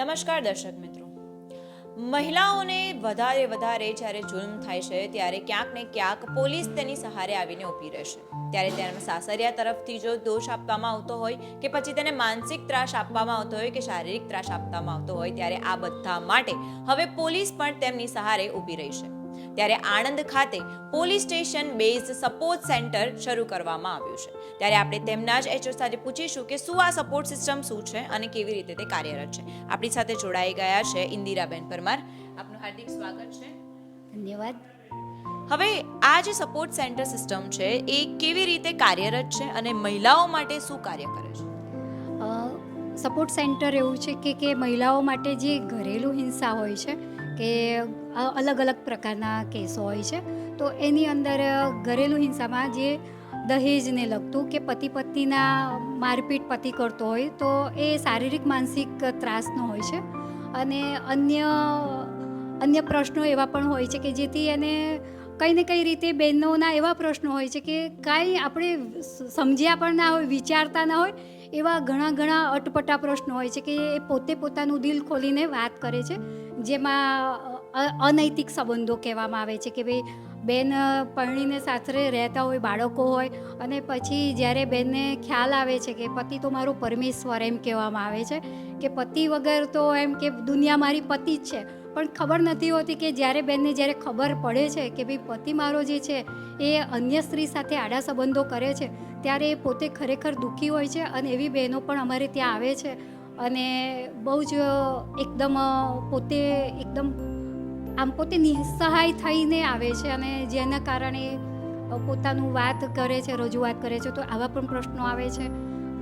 નમસ્કાર દર્શક મિત્રો. મહિલાઓને વધારે વધારે જ્યારે જુલ્મ થાય છે, ત્યારે ક્યાંક ને ક્યાંક પોલીસ તેની સહારે આવીને ઊભી રહેશે. ત્યારે તેના સાસરિયા તરફથી જો દોષ આપવામાં આવતો હોય કે પછી તેને માનસિક ત્રાસ આપવામાં આવતો હોય કે શારીરિક ત્રાસ આપવામાં આવતો હોય, ત્યારે આ બધા માટે હવે પોલીસ પણ તેમની સહારે ઊભી રહી છે. ત્યારે આણંદ ખાતે police station base support center શરૂ કરવામાં આવ્યું છે. ત્યારે આપણે તેમના જ એચઓ સાથે પૂછીશું કે શું આ સપોર્ટ સિસ્ટમ શું છે અને કેવી રીતે તે કાર્યરત છે. આપણી સાથે જોડાઈ ગયા છે ઇન્દિરાબેન પરમાર. આપનું હાર્દિક સ્વાગત છે. ધન્યવાદ. હવે આ જે સપોર્ટ સેન્ટર સિસ્ટમ છે એ કેવી રીતે કાર્યરત છે અને મહિલાઓ માટે શું કાર્ય કરે છે? સપોર્ટ સેન્ટર એવું છે કે કે મહિલાઓ માટે જે ઘરેલું હિંસા હોય છે કે અલગ અલગ પ્રકારના કેસો હોય છે. તો એની અંદર ઘરેલું હિંસામાં જે દહેજને લગતું કે પતિ પત્નીના મારપીટ પતિ કરતો હોય, તો એ શારીરિક, માનસિક ત્રાસનો હોય છે. અને અન્ય અન્ય પ્રશ્નો એવા પણ હોય છે કે જેથી એને કંઈ ને કઈ રીતે બહેનોના એવા પ્રશ્નો હોય છે કે કાંઈ આપણે સમજ્યા પણ ના હોય, વિચારતા ના હોય, એવા ઘણા ઘણા અટપટા પ્રશ્નો હોય છે કે એ પોતે પોતાનું દિલ ખોલીને વાત કરે છે. જેમાં અનૈતિક સંબંધો કહેવામાં આવે છે કે ભાઈ બેન પરણીને સાસરે રહેતા હોય, બાળકો હોય અને પછી જ્યારે બેનને ખ્યાલ આવે છે કે પતિ તો મારો પરમેશ્વર એમ કહેવામાં આવે છે કે પતિ વગર તો એમ કે દુનિયા મારી પતિ જ છે. પણ ખબર નથી હોતી કે જ્યારે બેનને જ્યારે ખબર પડે છે કે ભાઈ પતિ મારો જે છે એ અન્ય સ્ત્રી સાથે આડા સંબંધો કરે છે, ત્યારે એ પોતે ખરેખર દુઃખી હોય છે અને એવી બહેનો પણ અમારે ત્યાં આવે છે. અને બહુ જ એકદમ પોતે એકદમ આમ પોતે નિસહાય થઈને આવે છે અને જેના કારણે પોતાનું વાત કરે છે, રજૂઆત કરે છે, તો આવા પણ પ્રશ્નો આવે છે.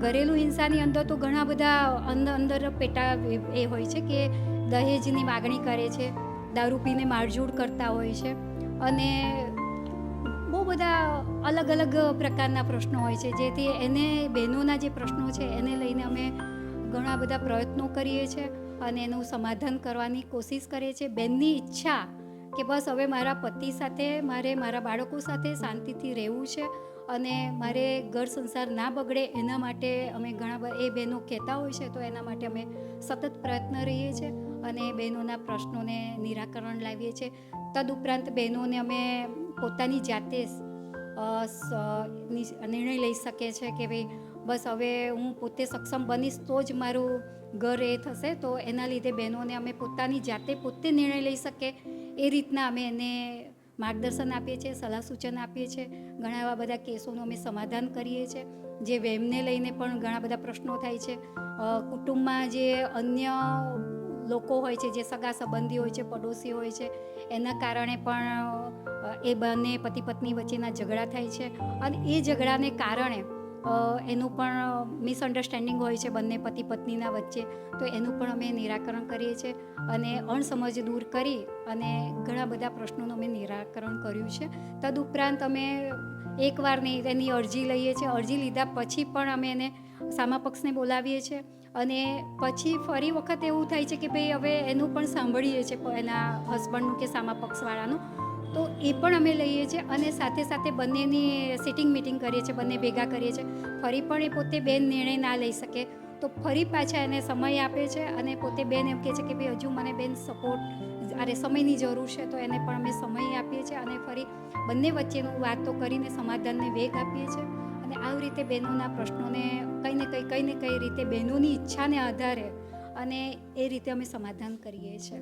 ઘરેલું હિંસાની અંદર તો ઘણા બધા અંદર પેટા એ- એ હોય છે કે દહેજની માગણી કરે છે, દારૂ પીને મારઝૂડ કરતા હોય છે અને બહુ બધા અલગ અલગ પ્રકારના પ્રશ્નો હોય છે, જેથી એને બહેનોના જે પ્રશ્નો છે એને લઈને અમે ઘણા બધા પ્રયત્નો કરીએ છીએ અને એનું સમાધાન કરવાની કોશિશ કરીએ છીએ. બેનની ઈચ્છા કે બસ હવે મારા પતિ સાથે, મારે મારા બાળકો સાથે શાંતિથી રહેવું છે અને મારે ઘર સંસાર ના બગડે એના માટે અમે ઘણા બધા, એ બહેનો કહેતા હોય છે તો એના માટે અમે સતત પ્રયત્ન રહીએ છીએ અને બહેનોના પ્રશ્નોને નિરાકરણ લાવીએ છીએ. તદુપરાંત બહેનોને અમે પોતાની જાતે નિર્ણય લઈ શકે છે કે ભાઈ બસ હવે હું પોતે સક્ષમ બનીશ તો જ મારું ઘર એ થશે. તો એના લીધે બહેનોને અમે પોતાની જાતે પોતે નિર્ણય લઈ શકે એ રીતના અમે એને માર્ગદર્શન આપીએ છીએ, સલાહ સૂચન આપીએ છીએ. ઘણા એવા બધા કેસોનું અમે સમાધાન કરીએ છીએ. જે વેમને લઈને પણ ઘણા બધા પ્રશ્નો થાય છે. કુટુંબમાં જે અન્ય લોકો હોય છે, જે સગા સંબંધી હોય છે, પડોશી હોય છે, એના કારણે પણ એ બંને પતિ પત્ની વચ્ચેના ઝઘડા થાય છે. અને એ ઝઘડાને કારણે એનું પણ મિસઅન્ડરસ્ટેન્ડિંગ હોય છે બંને પતિ પત્નીના વચ્ચે. તો એનું પણ અમે નિરાકરણ કરીએ છીએ અને અણસમજ દૂર કરી અને ઘણા બધા પ્રશ્નોનું અમે નિરાકરણ કર્યું છે. તદુપરાંત અમે એકવાર નહીં એની અરજી લઈએ છીએ. અરજી લીધા પછી પણ અમે એને સામા પક્ષને બોલાવીએ છીએ અને પછી ફરી વખત એવું થાય છે કે ભાઈ હવે એનું પણ સાંભળીએ છીએ એના હસબન્ડનું કે સામા પક્ષવાળાનું. તો એ પણ અમે લઈએ છીએ અને સાથે સાથે બંનેની સિટિંગ મિટિંગ કરીએ છીએ, બંને ભેગા કરીએ છીએ. ફરી પણ એ પોતે બેન નિર્ણય ના લઈ શકે. તો ફરી પાછા એને સમય આપે છે અને પોતે બેન એમ કહે છે કે ભાઈ હજુ મને બેન સપોર્ટ અરે સમયની જરૂર છે તો એને પણ અમે સમય આપીએ છીએ અને ફરી બંને વચ્ચેનું વાતો કરીને સમાધાનને વેગ આપીએ છીએ. અને આવી રીતે બહેનોના પ્રશ્નોને કંઈ ને કંઈ કંઈ ને કઈ રીતે બહેનોની ઈચ્છાને આધારે અને એ રીતે અમે સમાધાન કરીએ છીએ.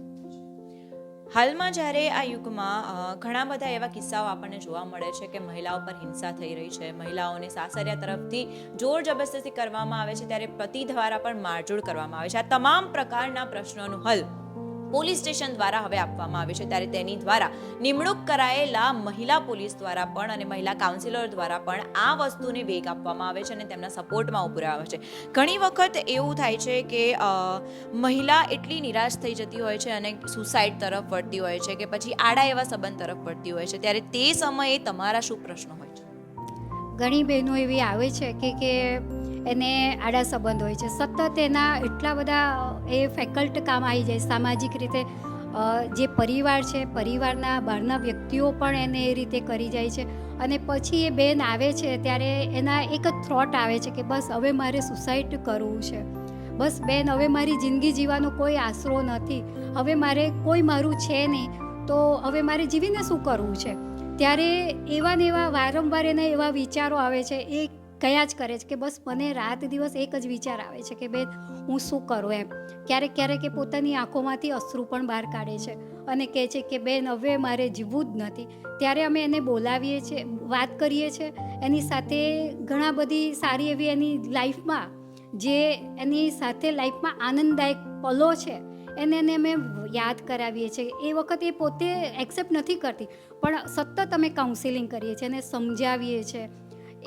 હાલમાં જ્યારે આ યુગમાં ઘણા બધા એવા કિસ્સાઓ આપણને જોવા મળે છે કે મહિલાઓ પર હિંસા થઈ રહી છે. મહિલાઓને સાસરિયા તરફથી જોર જબરદસ્તી કરવામાં આવે છે, ત્યારે પતિ દ્વારા પણ મારઝૂડ કરવામાં આવે છે. આ તમામ પ્રકારના પ્રશ્નોનું હલ પોલીસ સ્ટેશન દ્વારા હવે આપવામાં આવે છે. ત્યારે તેની દ્વારા નિમણૂક કરાયેલા મહિલા પોલીસ દ્વારા પણ અને મહિલા કાઉન્સિલર દ્વારા પણ આ વસ્તુને વેગ આપવામાં આવે છે અને તેમના સપોર્ટમાં ઉભું આવે છે. ઘણી વખત એવું થાય છે કે મહિલા એટલી નિરાશ થઈ જતી હોય છે અને સુસાઇડ તરફ વળતી હોય છે કે પછી આડા એવા સંબંધ તરફ વળતી હોય છે. ત્યારે તે સમયે તમારા શું પ્રશ્નો હોય છે? ઘણી બહેનો એવી આવે છે કે કે એને આડા સંબંધ હોય છે. સતત એના એટલા બધા એ ફેકલ્ટ કામ આવી જાય સામાજિક રીતે. જે પરિવાર છે, પરિવારના બહારના વ્યક્તિઓ પણ એને એ રીતે કરી જાય છે. અને પછી એ બેન આવે છે ત્યારે એના એક જ થ્રોટ આવે છે કે બસ હવે મારે સુસાઇડ કરવું છે. બસ બેન, હવે મારી જિંદગી જીવવાનો કોઈ આશરો નથી. હવે મારે કોઈ મારું છે નહીં. તો હવે મારે જીવીને શું કરવું છે? ત્યારે એવા ને એવા વારંવાર એના એવા વિચારો આવે છે. એ કયા જ કરે છે કે બસ મને રાત દિવસ એક જ વિચાર આવે છે કે બેન હું શું કરું એમ. ક્યારેક ક્યારેક એ પોતાની આંખોમાંથી અશ્રુ પણ બહાર કાઢે છે અને કહે છે કે બેન, હવે મારે જીવવું જ નથી. ત્યારે અમે એને બોલાવીએ છીએ વાત કરીએ છીએ એની સાથે ઘણા બધી સારી એવી એની લાઈફમાં જે એની સાથે લાઈફમાં આનંદદાયક પલો છે, એને એને અમે યાદ કરાવીએ છીએ. એ વખત એ પોતે એક્સેપ્ટ નથી કરતી. પણ સતત અમે કાઉન્સિલિંગ કરીએ છીએ, એને સમજાવીએ છીએ.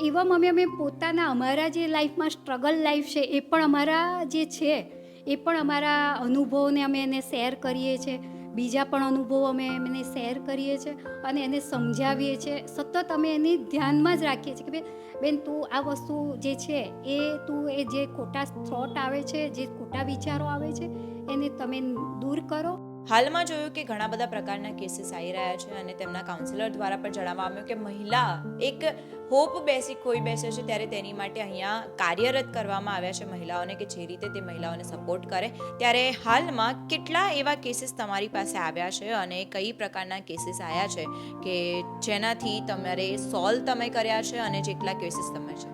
એવા અમે અમે પોતાના અમારા જે લાઈફમાં સ્ટ્રગલ લાઈફ છે, એ પણ અમારા જે છે, એ પણ અમારા અનુભવોને અમે એને શેર કરીએ છીએ બીજા પણ અનુભવો અમે એમને શેર કરીએ છીએ અને એને સમજાવીએ છીએ સતત અમે એની ધ્યાનમાં જ રાખીએ છીએ કે ભાઈ, બેન તું આ વસ્તુ જે છે, એ તું એ જે ખોટા થોટ આવે છે, જે ખોટા વિચારો આવે છે, એને તમે દૂર કરો. હાલમાં જોયું કે ઘણા બધા પ્રકારના કેસીસ આવી રહ્યા છે અને તેમના કાઉન્સિલર દ્વારા પણ જણાવવામાં આવ્યું કે મહિલા એક હોપ બેસી ખોઈ બેસે છે ત્યારે તેની માટે અહીંયા કાર્યરત કરવામાં આવ્યા છે મહિલાઓને કે જે રીતે તે મહિલાઓને સપોર્ટ કરે. ત્યારે હાલમાં કેટલા એવા કેસીસ તમારી પાસે આવ્યા છે અને કઈ પ્રકારના કેસીસ આવ્યા છે કે જેનાથી તમારે સોલ્વ તમે કર્યા છે અને જેટલા કેસીસ તમે છે?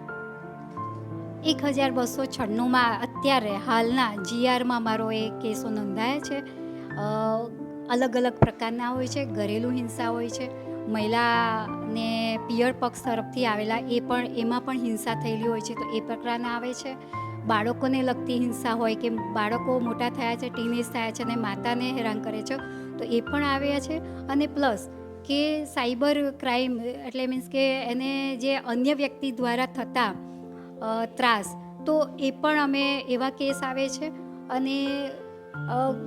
એક હજાર બસો છન્નુંમાં અત્યારે હાલના જીઆરમાં મારો એ કેસો નોંધાયા છે. અલગ અલગ પ્રકારના હોય છે, ઘરેલું હિંસા હોય છે. મહિલાને પિયર પક્ષ તરફથી આવેલા એ પણ, એમાં પણ હિંસા થયેલી હોય છે, તો એ પ્રકારના આવે છે. બાળકોને લગતી હિંસા હોય કે બાળકો મોટા થયા છે, ટીનેજ થયા છે અને માતાને હેરાન કરે છે, તો એ પણ આવ્યા છે. અને પ્લસ કે સાયબર ક્રાઇમ, એટલે મીન્સ કે એને જે અન્ય વ્યક્તિ દ્વારા થતા ત્રાસ, તો એ પણ અમે એવા કેસ આવે છે. અને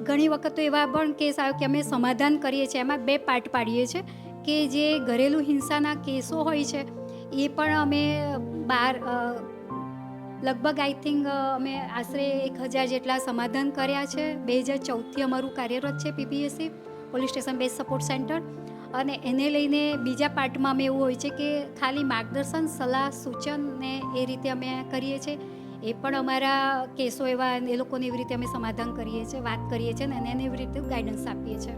ઘણી વખત તો એવા પણ કેસ આવે કે અમે સમાધાન કરીએ છીએ. એમાં બે પાર્ટ પાડીએ છીએ કે જે ઘરેલું હિંસાના કેસો હોય છે, એ પણ અમે બહાર લગભગ આઈ થિંક અમે આશરે એક હજાર જેટલા સમાધાન કર્યા છે. બે હજાર ચૌદથી અમારું કાર્યરત છે PPSC police station base support center. અને એને લઈને બીજા પાર્ટમાં અમે એવું હોય છે કે ખાલી માર્ગદર્શન, સલાહ, સૂચન ને એ રીતે અમે કરીએ છીએ. એ પણ અમારા કેસો એવા એ લોકોને એવી રીતે અમે સમાધાન કરીએ છીએ વાત કરીએ છીએ અને એને એવી રીતે ગાઈડન્સ આપીએ છીએ.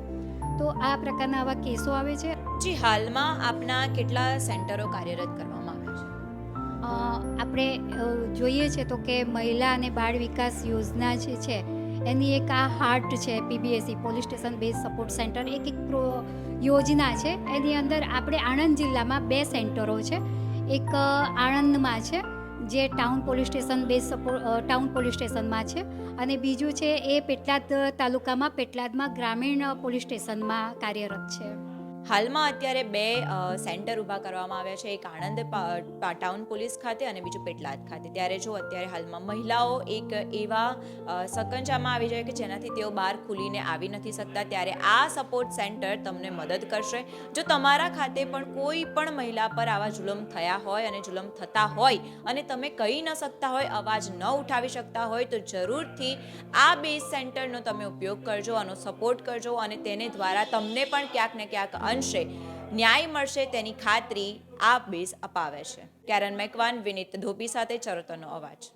તો આ પ્રકારના આવા કેસો આવે છે. જી હાલમાં આપના કેટલા સેન્ટરો કાર્યરત કરવામાં આવે છે? આપણે જોઈએ છે તો કે મહિલા અને બાળ વિકાસ યોજના જે છે એની એક આ હાર્ટ છે PBSC police station base support center એક એક યોજના છે. એની અંદર આપણે આણંદ જિલ્લામાં બે સેન્ટરો છે. એક આણંદમાં છે જે town police station support town police સ્ટેશનમાં છે અને બીજું છે એ પેટલાદ તાલુકામાં પેટલાદમાં ગ્રામીણ પોલીસ સ્ટેશનમાં કાર્યરત છે. હાલમાં અત્યારે બે સેન્ટર ઊભા કરવામાં આવ્યા છે. એક આણંદ ટાઉન પોલીસ ખાતે અને બીજું પેટલાદ ખાતે. ત્યારે જો અત્યારે હાલમાં મહિલાઓ એક એવા સકંજામાં આવી જાય કે જેનાથી તેઓ બહાર ખુલીને આવી નથી શકતા, ત્યારે આ સપોર્ટ સેન્ટર તમને મદદ કરશે. જો તમારા ખાતે પણ કોઈ પણ મહિલા પર આવા જુલમ થયા હોય અને જુલમ થતા હોય અને તમે કહી ન શકતા હોય, અવાજ ન ઉઠાવી શકતા હોય, તો જરૂરથી આ બેઝ સેન્ટરનો તમે ઉપયોગ કરજો, આનો સપોર્ટ કરજો અને તેને દ્વારા તમને પણ ક્યાંક ને ક્યાંક અંશે ન્યાય મળશે તેની ખાતરી આ બેઝ અપાવે છે. કેરન મેકવાન, વિનીત ધોબી સાથે ચરોતરનો અવાજ.